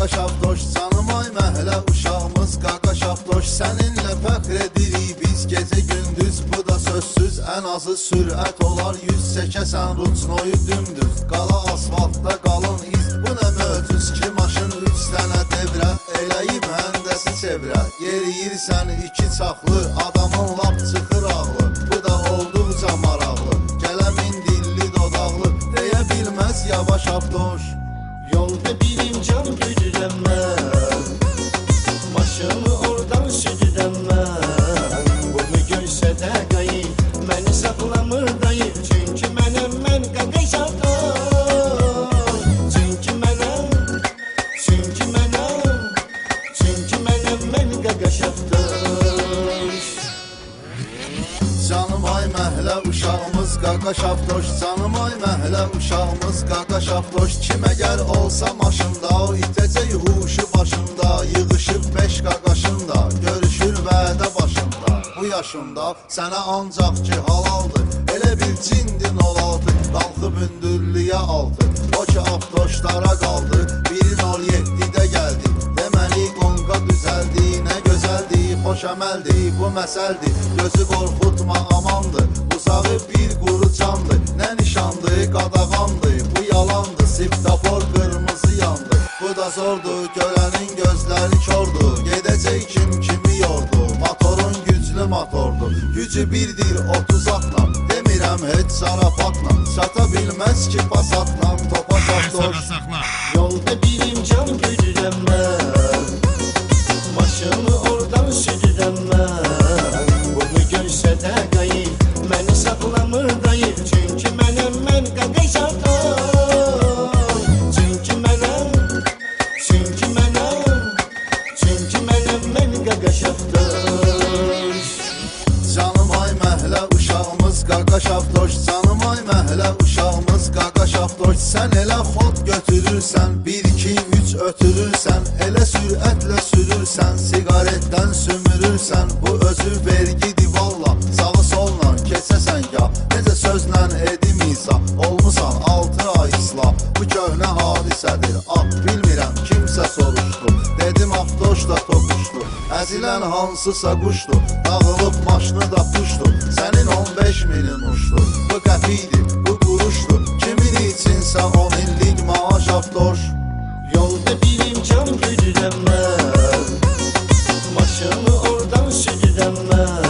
qaqaş avdoş Canım ay məhlə uşağımız. Qaqaş avdoş Səninlə fəxr edirik. Biz gecə gündüz Bu da sözsüz. Ən azı sürət olar Yüz çəkəsən ruçnoyu dümdüz. Qala asfaltda qalın iz Bu nə möcüz? Ki maşın üç dənə devrə? Eləyib həndəsi çevrə. Yeriyirsən iki çaxlı Adamın lap çıxır ağlı. Bu da olduqca maraqlı. Gələmin dilli dodaqlı Deyə bilməz yavaş avdoş. Yolda birim cam güdürəm mən Maşını oradan südürəm mən Bunu görsə də qayıb Məni saxlamır dayı. Çünki mənəm mən qaqay qaqa şaftoş Canım ay məhlə uşağımız qaqa şaftoş Kimə gəl olsa maşında O itəcək huşu başında. Yığışıb beş qaqaşında Görüşür vədə başında. Bu yaşında sənə ancaq ki halaldır Elə bir cindin olaldı Qalxıb ündürlüyə aldı O ki avtoşlara qaldı. Birin ol yetdidə gəldi Deməli qonqa düzəldi. Nə gözəldi, xoş əməldi Bu məsəldir, gözü qorxutma amandır Gücü birdir 30 atla Demirəm heç zarafatla Çata bilməz ki pasatla Topa şaftoş Saxla, saxla. Yolda birim cam güdürəm mən Maşını oradan südürəm mən Bunu görsə də qayıb Məni saxlamır dayı. Çünki mənəm mən qaqay Çünki mənəm Çünki mənəm Çünki mənəm mən qaqaşaqdaş Sən elə xot götürürsən Bir, iki, üç ötürürsən Elə sürətlə sürürsən Sigaretdən sümürürsən Bu özü vergidir valla Sağa solla keçəsən ya Necə sözlə edim İsa Olmusan altı ay islah Bu köhnə hadisədir Ah bilmirəm kimsə soruşdu Dedim avtoş da topuşdu Əzilən hansısa quşdu Dağılıb maşını da puşdu Sənin 15 milin uçdu Bu qəpiydi gidemem Maşını oradan şu gidemem